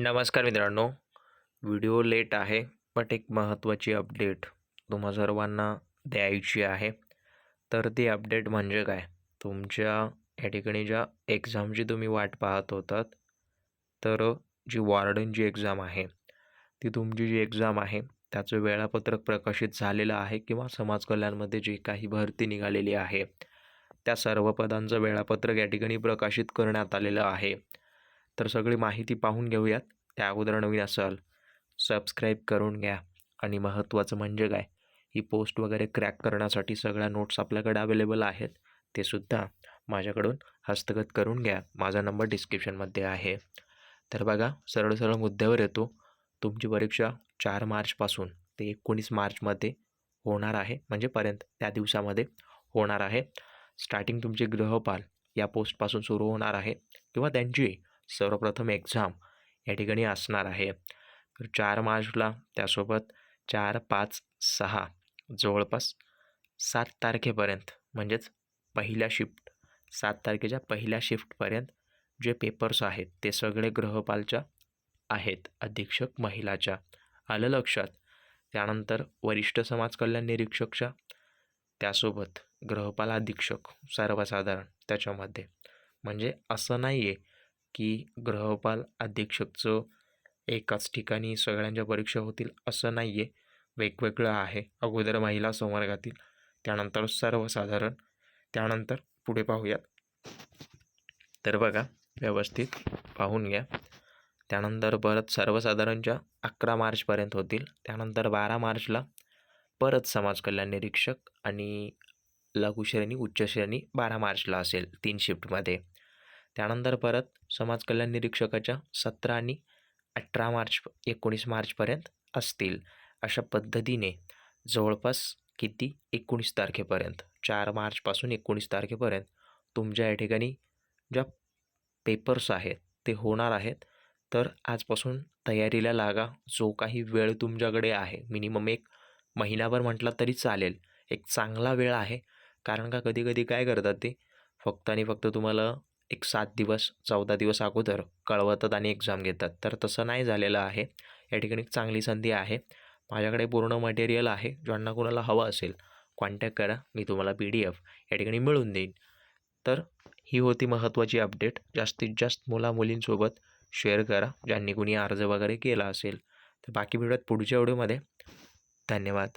नमस्कार मित्रांनो. Video late आहे बट एक महत्त्वाची अपडेट तुम्हा सर्वांना द्यायची आहे. तर ती अपडेट म्हणजे काय? तुमच्या या ठिकाणी ज्या एक्झामची तुम्ही वाट पाहत होतात तर जी वॉर्डनची एक्झाम आहे ती तुमची जी एक्झाम आहे त्याचं वेळापत्रक प्रकाशित झालेलं आहे किंवा समाज कल्याणमध्ये जी काही भरती निघालेली आहे त्या सर्व पदांचं वेळापत्रक या ठिकाणी प्रकाशित करण्यात आलेलं आहे. तर सगळी माहिती पाहून घेऊयात. त्या अगोदर नवीन असाल सबस्क्राईब करून घ्या. आणि महत्त्वाचं म्हणजे काय? ही पोस्ट वगैरे क्रॅक करण्यासाठी सगळ्या नोट्स आपल्याकडे अवेलेबल आहेत. ते सुद्धा माझ्याकडून हस्तगत करून घ्या. माझा नंबर डिस्क्रिप्शनमध्ये आहे. तर बघा सरळ सरळ मुद्द्यावर येतो. तुमची परीक्षा चार मार्चपासून ते एकोणीस मार्चमध्ये होणार आहे. म्हणजे पर्यंत त्या दिवसामध्ये होणार आहे. स्टार्टिंग तुमची गृहपाल या पोस्टपासून सुरू होणार आहे. किंवा त्यांची सर्वप्रथम एक्झाम या ठिकाणी असणार आहे. तर चार मार्चला त्यासोबत चार पाच सहा जवळपास सात तारखेपर्यंत म्हणजेच पहिल्या शिफ्ट सात तारखेच्या पहिल्या शिफ्टपर्यंत जे पेपर्स आहेत ते सगळे ग्रहपालच्या आहेत अधीक्षक महिलाच्या. आलं लक्षात? त्यानंतर वरिष्ठ समाज कल्याण निरीक्षकच्या त्यासोबत ग्रहपाल अधीक्षक सर्वसाधारण त्याच्यामध्ये. म्हणजे असं नाही आहे की गृहपाल अधीक्षकचं एकाच ठिकाणी सगळ्यांच्या परीक्षा होतील असं नाही आहे वेगवेगळं आहे. अगोदर महिला संवर्गातील त्यानंतर सर्वसाधारण. त्यानंतर पुढे पाहूयात. तर बघा व्यवस्थित पाहून घ्या. त्यानंतर परत सर्वसाधारणच्या अकरा मार्चपर्यंत होतील. त्यानंतर बारा मार्चला परत समाज कल्याण निरीक्षक आणि लघुश्रेणी उच्चश्रेणी उच्च श्रेणी बारा मार्चला असेल तीन शिफ्टमध्ये. त्यानंतर परत समाज कल्याण निरीक्षकाच्या सतरा आणि अठरा मार्च एकोणीस मार्चपर्यंत असतील. अशा पद्धतीने जवळपास किती? एकोणीस तारखेपर्यंत. चार मार्चपासून एकोणीस तारखेपर्यंत तुमच्या या ठिकाणी ज्या पेपर्स आहेत ते होणार आहेत. तर आजपासून तयारीला लागा. जो काही वेळ तुमच्याकडे आहे मिनिमम एक महिनाभर म्हटला तरी चालेल. एक चांगला वेळ आहे. कारण का कधी कधी काय करतात ते? फक्त आणि फक्त तुम्हाला एक सात दिवस चौदा दिवस अगोदर कळवतात आणि एक्झाम घेतात. तर तसं नाही झालेलं आहे. या ठिकाणी चांगली संधी आहे. माझ्याकडे पूर्ण मटेरियल आहे. ज्यांना कोणाला हवं असेल कॉन्टॅक्ट करा. मी तुम्हाला पी डी एफ या ठिकाणी मिळून देईन. तर ही होती महत्त्वाची अपडेट जास्तीत जास्त मुलामुलींसोबत शेअर करा. ज्यांनी कुणी अर्ज वगैरे केला असेल. तर बाकी भेटत पुढच्या व्हिडिओमध्ये धन्यवाद.